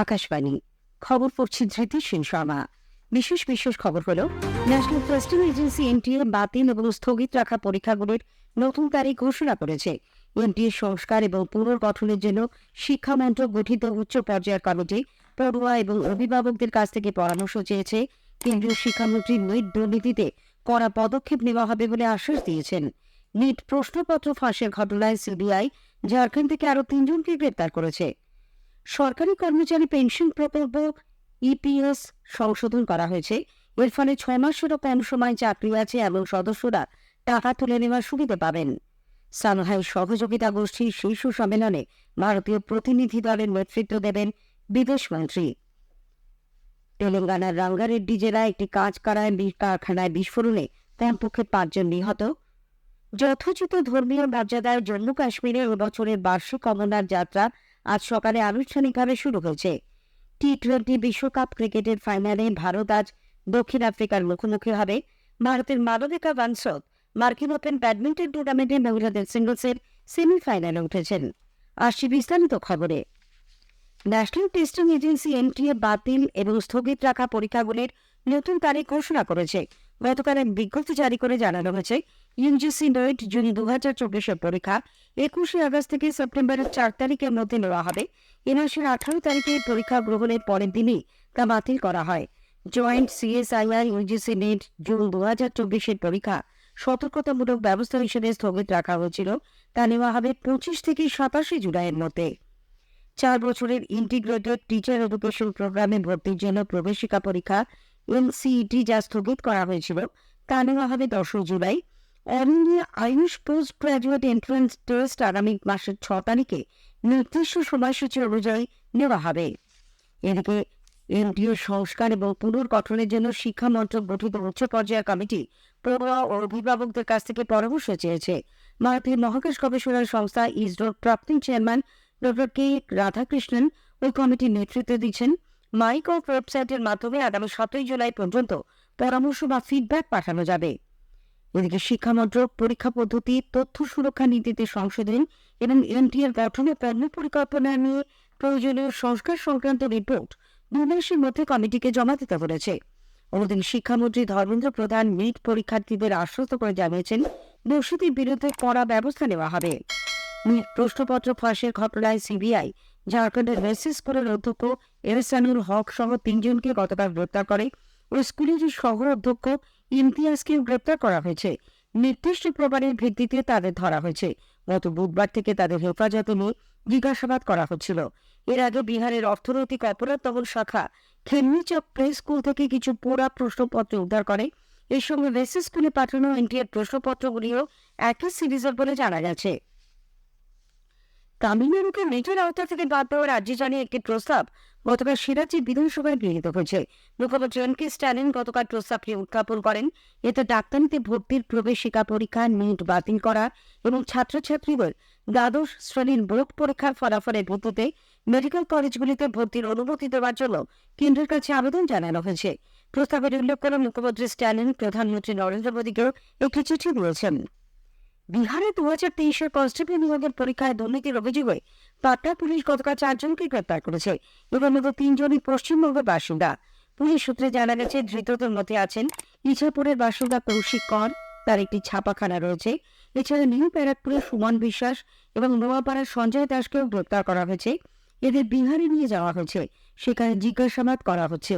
আকাশবাণী। খবর পড়ছি ধৃতি সেন শর্মা। বিশেষ বিশেষ খবর হল, ন্যাশনাল টেস্টিং এজেন্সি এনটিএ বাতিল এবং স্থগিত রাখা পরীক্ষাগুলির নতুন তারিখ ঘোষণা করেছে। এনটিএ সংস্কার এবং পুনর্গঠনের জন্য শিক্ষা মন্ত্রক গঠিত উচ্চ পর্যায়ের কমিটি, পড়ুয়া এবং অভিভাবকদের কাছ থেকে পরামর্শ চেয়েছে, কেন্দ্রীয় শিক্ষামন্ত্রী নিট দুর্নীতিতে কড়া পদক্ষেপ নেওয়া হবে বলে আশ্বাস দিয়েছেন। নিট প্রশ্নপত্র ফাঁসের ঘটনায় সিবিআই ঝাড়খণ্ড থেকে আরও তিনজনকে গ্রেপ্তার করেছে। সরকারি কর্মচারী পেনশন প্রকল্প ইপিএস সংশোধন করা হয়েছে। এর ফলে ছয় মাসেরও কম সময় চাকরি আছে এমন সদস্যরা টাকা তুলে নেওয়ার সুবিধা পাবেন। সাংহাই সহযোগিতা গোষ্ঠীর শীর্ষ সম্মেলনে ভারতীয় প্রতিনিধি দলের নেতৃত্ব দেবেন বিদেশমন্ত্রী তেলেঙ্গানার রাঙ্গারেড্ডি জেলায় একটি কাজ কারায় কারখানায় বিস্ফোরণে কমপক্ষে পাঁচজন নিহত। যথোচিত ধর্মীয় মর্যাদায় জম্মু কাশ্মীরে বছরের বার্ষিক অমরনাথ যাত্রা আজ সকালে আনুষ্ঠানিকভাবে শুরু হয়েছে। টি টোয়েন্টি বিশ্বকাপ ক্রিকেটের ফাইনালে ভারত আজ দক্ষিণ আফ্রিকার মুখোমুখি হবে। ভারতের মালবিকা বানসত মার্কিন ওপেন ব্যাডমিন্টন টুর্নামেন্টে মহিলাদের সিঙ্গলসের সেমিফাইনালে উঠেছেন। আসছি বিস্তারিত খবরে। ন্যাশনাল টেস্টিং এজেন্সি এনটিএ বাতিল এবং স্থগিত রাখা পরীক্ষাগুলির নতুন তারিখ ঘোষণা করেছে। গতকাল এক বিজ্ঞপ্তি জারি করে জানানো হয়েছে ইউজিসি নেট জুন দু হাজার চব্বিশের পরীক্ষা। একুশে আগস্ট থেকে সেপ্টেম্বরের চার তারিখের মধ্যে নেওয়া হবে। এ মাসের আঠারো তারিখে পরীক্ষা গ্রহণের পরের দিনই তা বাতিল করা হয়। Joint CSIR UGC NET June দু হাজার চব্বিশের পরীক্ষা সতর্কতামূলক ব্যবস্থা হিসেবে স্থগিত রাখা হয়েছিল। তা নেওয়া হবে পঁচিশ থেকে সাতাশে জুলাইয়ের মধ্যে। চার বছরের ইন্টিগ্রেটেড টিচার এডুকেশন প্রোগ্রামে ভর্তির জন্য প্রবেশিকা পরীক্ষা এনসিইটি যা স্থগিত করা হয়েছিল, তা নেওয়া হবে দশই July. India AYUSH post graduate entrance test আগামী মাসের ছ তারিখে নির্দিষ্ট সময়সূচি অনুযায়ী নেওয়া হবে। এদিকে এনটিও সংস্কার এবং পুনর্গঠনের জন্য শিক্ষা মন্ত্রক গঠিত উচ্চ পর্যায়ের কমিটি পড়ুয়া ও অভিভাবকদের কাছ থেকে পরামর্শ চেয়েছে। ভারতীয় মহাকাশ গবেষণা সংস্থা ইসরোর প্রাক্তন চেয়ারম্যান ডক্টর কে রাধাকৃষ্ণন ওই কমিটির নেতৃত্ব দিচ্ছেন। মাইক অফ ওয়েবসাইটের মাধ্যমে আগামী সাতই জুলাই পর্যন্ত পরামর্শ বা ফিডব্যাক পাঠানো যাবে। এদিকে শিক্ষামন্ত্রক পরীক্ষা পদ্ধতি, তথ্য সুরক্ষা নীতিতে সংশোধন এবং এনটিএর গঠনে কর্ম পরিকল্পনা নিয়ে প্রয়োজনীয় সংস্কার সংক্রান্ত রিপোর্ট দুই মাসের মধ্যে কমিটিকে জমা দিতে বলেছে। অন্যদিকে শিক্ষামন্ত্রী ধর্মেন্দ্র প্রধান নিট পরীক্ষার্থীদের আশ্বস্ত করে জানিয়েছেন দোষীদের বিরুদ্ধে কড়া ব্যবস্থা নেওয়া হবে। নিট প্রশ্নপত্র ফাঁসের ঘটনায় সিবিআই, ঝাড়খণ্ডের মেসেজ স্কুলের অধ্যক্ষ এহসানুল হক সহ তিনজনকে গতকাল গ্রেপ্তার করে ওই স্কুলের সহ অধ্যক্ষ ইমতিয়াজকেও গ্রেপ্তার করা হয়েছে। নির্দিষ্ট প্রমাণের ভিত্তিতে তাদের ধরা হয়েছে। গত বুধবার থেকে তাদের হেফাজত নিয়ে জিজ্ঞাসাবাদ করা হচ্ছিল। এর আগে বিহারের অর্থনৈতিক অপরাধ দমন শাখা খেমনিচক প্লে স্কুল থেকে কিছু পোড়া প্রশ্নপত্র উদ্ধার করে। এর সঙ্গে রেসে স্কুলে পাঠানো এনটিএর প্রশ্নপত্রগুলিও একই সিরিজের বলে জানা গেছে। তামিলনাড়ুকে মেজর আওতা থেকে বাদ দেওয়ার রাজ্য জানিয়ে একটি প্রস্তাব গতকাল সিরাজি বিধানসভায় গৃহীত হয়েছে। মুখ্যমন্ত্রী এন কে স্ট্যালিন গতকাল প্রস্তাবটি উত্থাপন করেন। এতে ডাক্তারিতে ভর্তির প্রবেশিকা পরীক্ষা, নিট বাতিল করা এবং ছাত্রছাত্রীদের দ্বাদশ শ্রেণির বোর্ড পরীক্ষার ফলাফলের ভিত্তিতে মেডিকেল কলেজগুলিতে ভর্তির অনুমতি দেওয়ার জন্য কেন্দ্রের কাছে আবেদন জানানো হয়েছে। প্রস্তাবের উল্লেখ করে মুখ্যমন্ত্রী স্ট্যালিন প্রধানমন্ত্রী নরেন্দ্র মোদীকেও একটি চিঠি দিয়েছেন। বিহারে দু হাজার তেইশের কনস্টেবল নিয়োগের পরীক্ষায় দুর্নীতির অভিযোগে পাটনা পুলিশ গতকাল চারজনকে গ্রেপ্তার করেছে। এদের মধ্যে তিনজনই পশ্চিমবঙ্গের বাসিন্দা। পুলিশ সূত্রে জানা গেছে, ধৃতদের মধ্যে আছেন ইছাপুরের বাসিন্দা কৌশিক কর, তার একটি ছাপাখানা রয়েছে। এছাড়া নিউ ব্যারাকপুরের সুমন বিশ্বাস এবং নোয়াপাড়ার সঞ্জয় দাসকেও গ্রেপ্তার করা হয়েছে। এদের বিহারে নিয়ে যাওয়া হয়েছে। সেখানে জিজ্ঞাসাবাদ করা হচ্ছে।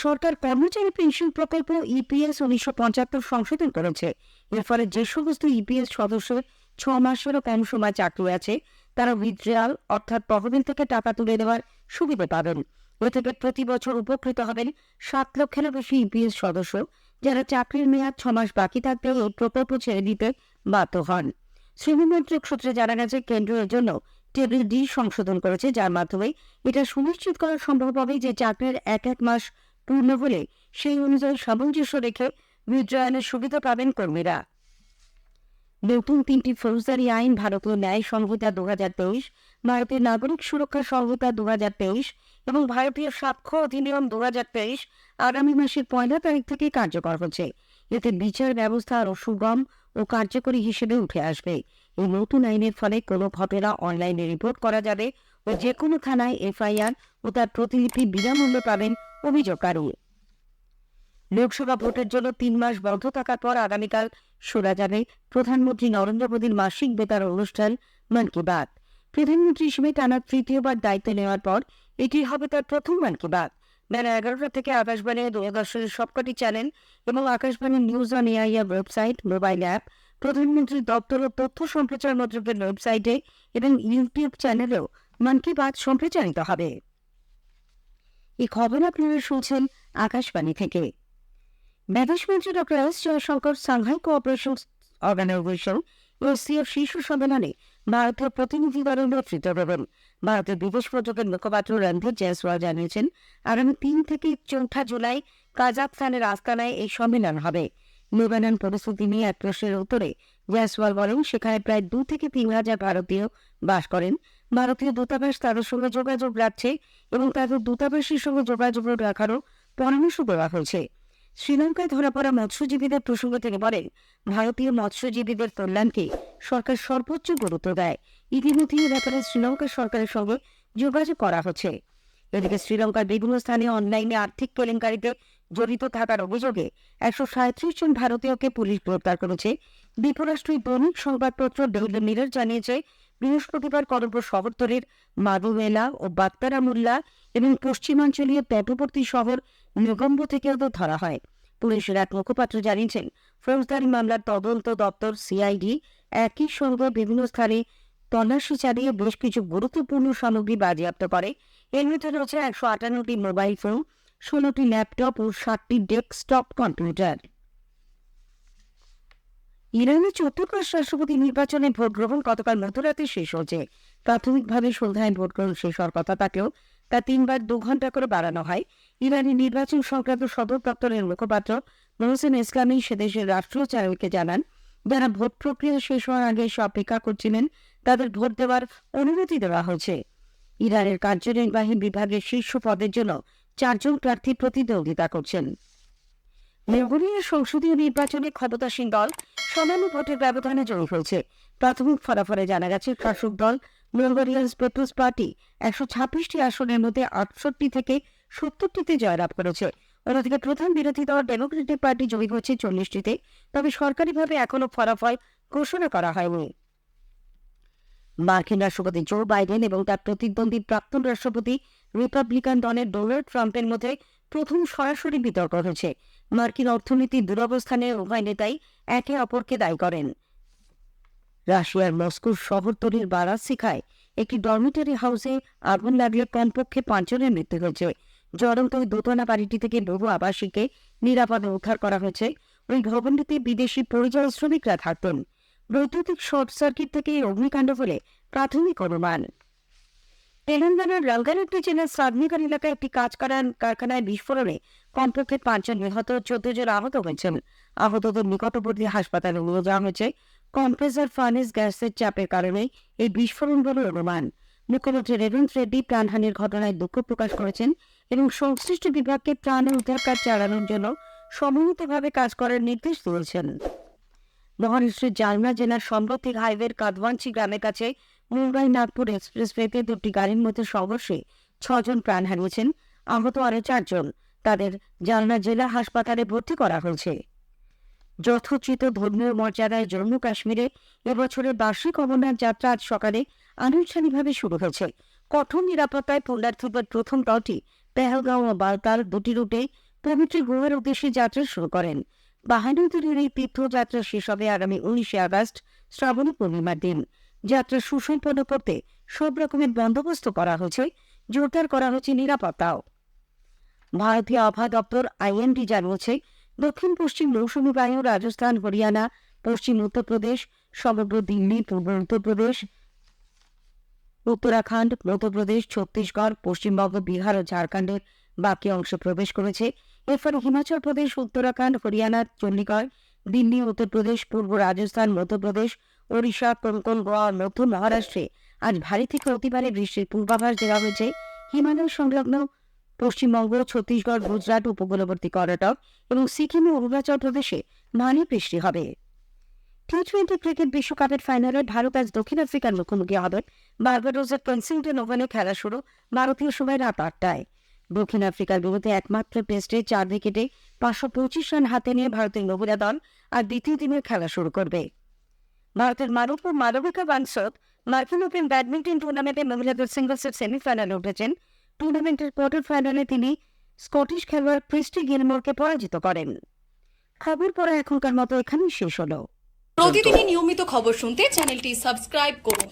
সরকার কর্মচারী পেনশন প্রকল্প ইপিএস উনিশশো পঁচাত্তর সংশোধন করেছে। এর ফলে যে সমস্ত ইপিএস সদস্য ছ মাসেরও কম সময় চাকরি আছে, তারা উইথড্রয়াল অর্থাৎ তহবিল থেকে টাকা তুলে দেওয়ার সুবিধা পাবেন। এতে প্রতি বছর উপকৃত হবেন সাত লক্ষেরও বেশি ইপিএস সদস্য, যারা চাকরির মেয়াদ ছ মাস বাকি থাকলেও এই প্রকল্প ছেড়ে দিতে বাধ্য হন। শ্রমমন্ত্রক সূত্রে জানা গেছে কেন্দ্র এর জন্য টেবিল ডি সংশোধন করেছে, যার মাধ্যমে এটা সুনিশ্চিত করা সম্ভব হবে যে চাকরির এক এক মাস পূর্ণ বলে সেই অনুযায়ী সামঞ্জস্য রেখে বিদ্রয়ানের সুবিধা পাবেন কর্মীরা। নতুন তিনটি ফৌজদারি আইন ভারতীয় ন্যায় সংহিতা দু হাজার তেইশ, ভারতীয় নাগরিক সুরক্ষা সংহিতা দু হাজার তেইশ এবং ভারতীয় সাক্ষ্য অধিনিয়ম দু হাজার তেইশ আগামী মাসের পয়লা তারিখ থেকে কার্যকর হচ্ছে। এতে বিচার ব্যবস্থা আরও সুগম ও কার্যকরী হিসেবে উঠে আসবে। এই নতুন আইনের ফলে কোনো ঘটনা অনলাইনে রিপোর্ট করা যাবে ও যে কোনো থানায় এফআইআর ও তার প্রতিলিপি বিনামূল্যে পাবেন অভিযোগকারী। লোকসভা ভোটের জন্য তিন মাস বন্ধ থাকার পর আগামীকাল শোনা যাবে প্রধানমন্ত্রী নরেন্দ্র মোদীর মাসিক বেতার অনুষ্ঠান মন কি বাত। প্রধানমন্ত্রী হিসেবে টানা তৃতীয়বার দায়িত্ব নেওয়ার পর এটি হবে তার প্রথম মন কি বাত। বেলা এগারোটা থেকে আকাশবাণী, দূরদর্শনের সবকটি চ্যানেল এবং Akashvani news on AIR website mobile app প্রধানমন্ত্রীর দপ্তর ও তথ্য সম্প্রচার মন্ত্রকের ওয়েবসাইটে এবং ইউটিউব চ্যানেলেও মন কি বাত সম্প্রচারিত হবে। এই খবর আপনারা শুনছেন আকাশবাণী থেকে। বিদেশমন্ত্রী doctor S Jaishankar Shanghai cooperation organisation ও সিএফ শীর্ষ সম্মেলনে ভারতের প্রতিনিধি দলের নেতৃত্ব দেবেন। ভারতের বিদেশ প্রযোগের মুখপাত্র রণধীর জয়সওয়াল জানিয়েছেন, আগামী তিন থেকে চৌঠা জুলাই কাজাকস্তানের আস্তানায় এই সম্মেলন হবে। লেবানন পরিস্থিতি নিয়ে এক প্রশ্নের উত্তরে জয়সওয়াল বলেন, সেখানে প্রায় দু থেকে তিন হাজার ভারতীয় বাস করেন। ভারতীয় দূতাবাস তাদের সঙ্গে যোগাযোগ রাখছে এবং তাদের দূতাবাসের সঙ্গে যোগাযোগ রাখারও পরামর্শ দেওয়া হয়েছে। শ্রীলঙ্কায় ধরা পড়া মৎস্যজীবীদের প্রসঙ্গ থেকে বলেন ভারতীয় মৎস্যজীবীদের কল্যাণকে সরকার সর্বোচ্চ গুরুত্ব দেয়। ইতিমধ্যে এ ব্যাপারে শ্রীলঙ্কা সরকারের সঙ্গে যোগাযোগ করা হচ্ছে। এদিকে শ্রীলঙ্কার বিভিন্ন স্থানে অনলাইনে আর্থিক কেলেঙ্কারিতে জড়িত থাকার অভিযোগে একশো সাঁত্রিশ জন ভারতীয়কে পুলিশ গ্রেপ্তার করেছে। দ্বীপরাষ্ট্রীয় দৈনিক সংবাদপত্র ডেইলি মিরর জানিয়েছে, বৃহস্পতিবার কদমপুর শহরতলির মাদুমেলা ও বাত্তারামুল্লা এবং পশ্চিমাঞ্চলীয় তটবর্তী শহর নিগম্ব থেকেও তো ধরা হয়। পুলিশের এক মুখপাত্র জানিয়েছেন, ফৌজদারি মামলার তদন্ত দপ্তর সিআইডি একই সঙ্গে বিভিন্ন স্থানে তল্লাশি চালিয়ে বেশ কিছু গুরুত্বপূর্ণ সামগ্রী বাজেয়াপ্ত করে। এর মধ্যে রয়েছে একশো আটান্নটি মোবাইল ফোন, ষোলোটি ল্যাপটপ ও ষাটটি ডেস্কটপ কম্পিউটার। ইরানের চতুর্দশ রাষ্ট্রপতি নির্বাচনে ভোট গ্রহণ গতকাল মধ্যরাতে শেষ হয়েছে। প্রাথমিকভাবে সন্ধ্যায় ভোট গ্রহণ শেষ হওয়ার কথা থাকলেও তা তিনবার দু ঘণ্টা করে বাড়ানো হয়। ইরানি নির্বাচন সংক্রান্ত সদর দপ্তরের মুখপাত্র মোহসেন ইসলামী সেদেশের রাষ্ট্রীয় চ্যানেলকে জানান, যারা ভোট প্রক্রিয়া শেষ হওয়ার আগে এসে অপেক্ষা করছিলেন, তাদের ভোট দেওয়ার অনুমতি দেওয়া হয়েছে। ইরানের কার্যনির্বাহী বিভাগের শীর্ষ পদের জন্য চারজন প্রার্থী প্রতিদ্বন্দ্বিতা করছেন। মেলবোর্নের সংসদীয় নির্বাচনে ক্ষমতাসীন দল সমানু ভোটের ব্যবধানে জয়ী হয়েছে। প্রাথমিক ফলাফলে জানা গেছে, শাসক দল মেলবোরিয়ান্স পিপলস পার্টি একশো ছাব্বিশটি আসনের মধ্যে আটষট্টি থেকে সত্তরটিতে জয়লাভ করেছে। অন্যদিকে প্রধান বিরোধী দল ডেমোক্রেটিক পার্টি জয়ী হয়েছে চল্লিশটিতে, তবে সরকারিভাবে এখনও ফলাফল ঘোষণা করা হয়নি। মার্কিন রাষ্ট্রপতি জো বাইডেন এবং তার প্রতিদ্বন্দ্বী প্রাক্তন রাষ্ট্রপতি রিপাবলিকান দলের ডোনাল্ড ট্রাম্পের মধ্যে প্রথম সরাসরি বিতর্ক হয়েছে। মার্কিন অর্থনীতির দুরবস্থানে উভয় নেতাই একে অপরকে দায়ী করেন। রাশিয়ার মস্কোর শহরতলির বারাসিখায় একটি ডরমিটরি হাউসে আগুন লাগলে কমপক্ষে পাঁচজনের মৃত্যু হয়েছে। জ্বলন্ত ওই দোতলা বাড়িটি থেকে বহু আবাসীকে নিরাপদে উদ্ধার করা হয়েছে। ওই ভবনটিতে বিদেশি পরিযায়ী শ্রমিকরা থাকতেন। বৈদ্যুতিক শর্ট সার্কিট থেকে এই অগ্নিকাণ্ড বলে প্রাথমিক অনুমান। তেলেঙ্গানার রঙ্গারেড্ডি জেলার সাদনিকার এলাকায় একটি কাজ করার কারখানায় বিস্ফোরণে কমপক্ষে পাঁচজন নিহত চোদ্দ জন আহত হয়েছেন। আহতদের নিকটবর্তী হাসপাতালে নিয়ে যাওয়া হয়েছে। কম্প্রেসার ফার্নেস গ্যাসের চাপের কারণে এই বিস্ফোরণ বলে অনুমান। মুখ্যমন্ত্রী রেবন্ত রেড্ডি প্রাণহানির ঘটনায় দুঃখ প্রকাশ করেছেন এবং সংশ্লিষ্ট বিভাগকে প্রাণ উদ্ধার কাজ চালানোর জন্য সমন্বিতভাবে কাজ করার নির্দেশ দিয়েছেন। মহারাষ্ট্রের জালনা জেলার সম্প্রতিক হাইওয়ের কাদওয়াঞ্চি গ্রামের কাছে মুম্বাই নাগপুর এক্সপ্রেসওয়েতে দুটি গাড়ির মধ্যে সংঘর্ষে ছজন প্রাণ হারিয়েছেন আহত আরও চারজন। তাদের জালনা জেলা হাসপাতালে ভর্তি করা হয়েছে। যথোচিত ধর্মীয় মর্যাদায় জম্মু কাশ্মীরে এবছরের বার্ষিক অমরনাথ যাত্রা আজ সকালে আনুষ্ঠানিকভাবে শুরু হয়েছে। কঠোর নিরাপত্তায় পুণ্যার্থীদের প্রথম দলটি পেহেলগাঁও ও বালতাল দুটি রুটে পবিত্র গুহার উদ্দেশ্যে যাত্রা শুরু করেন। বাহানুদ্দিনের এই তীর্থযাত্রা শেষ হবে আগামী উনিশে আগস্ট, শ্রাবণী পূর্ণিমার দিন। যাত্রা সুসম্পন্ন করতে সব রকমের বন্দোবস্ত করা হয়েছে, জোরদার করা হয়েছে নিরাপত্তাও। ভারতীয় আবহাওয়া দপ্তর আইএনডি জানিয়েছে দক্ষিণ পশ্চিম মৌসুমী বায়ু রাজস্থান, হরিয়ানা, পশ্চিম উত্তরপ্রদেশ সমগ্র দিল্লি, পূর্ব উত্তরপ্রদেশ উত্তরাখণ্ড মধ্যপ্রদেশ ছত্তিশগড় পশ্চিমবঙ্গ বিহার ও ঝাড়খণ্ডের বাকি অংশ প্রবেশ করেছে। এর ফলে হিমাচল প্রদেশ, উত্তরাখণ্ড, হরিয়ানা, চণ্ডীগড়, দিল্লি উত্তরপ্রদেশ পূর্ব রাজস্থান মধ্যপ্রদেশ ওড়িশা কোঙ্কন গোয়া, মধ্য মহারাষ্ট্রে আজ ভারী থেকে অতিবারে বৃষ্টির পূর্বাভাস দেওয়া হয়েছে। হিমালয় সংলগ্ন পশ্চিমবঙ্গ, ছত্তিশগড়, গুজরাট উপকূলবর্তী কর্ণাটক এবং সিকিম ও অরুণাচল প্রদেশে ভারী বৃষ্টি হবে। টি টোয়েন্টি ক্রিকেট বিশ্বকাপের ফাইনালে ভারত আজ দক্ষিণ আফ্রিকার মুখোমুখি হবে বার্বাডোসের পেন্সিংটন ওভেনে খেলা শুরু ভারতীয় সময় রাত আটটায়। দক্ষিণ আফ্রিকার বিরুদ্ধে একমাত্র টেস্টে চার উইকেটে পাঁচশো পঁচিশ রান হাতে নিয়ে ভারতের মহিলা দল আর দ্বিতীয় দিনের খেলা শুরু করবে। ভারতের মারুফ ও মালবিকা বানসত মার্কিন ওপেন ব্যাডমিন্টন টুর্নামেন্টে মহিলাদের সিঙ্গলসের সেমিফাইনালে উঠেছেন টুর্নামেন্টের কোয়ার্টার ফাইনালে তিনি স্কটিশ খেলোয়াড় ক্রিস্টি গিলমোরকে পরাজিত করেন। খবর পরে এখনকার মতো এখানেই শেষ হলো। প্রতিদিনই নিয়মিত খবর শুনতে চ্যানেলটি সাবস্ক্রাইব করুন।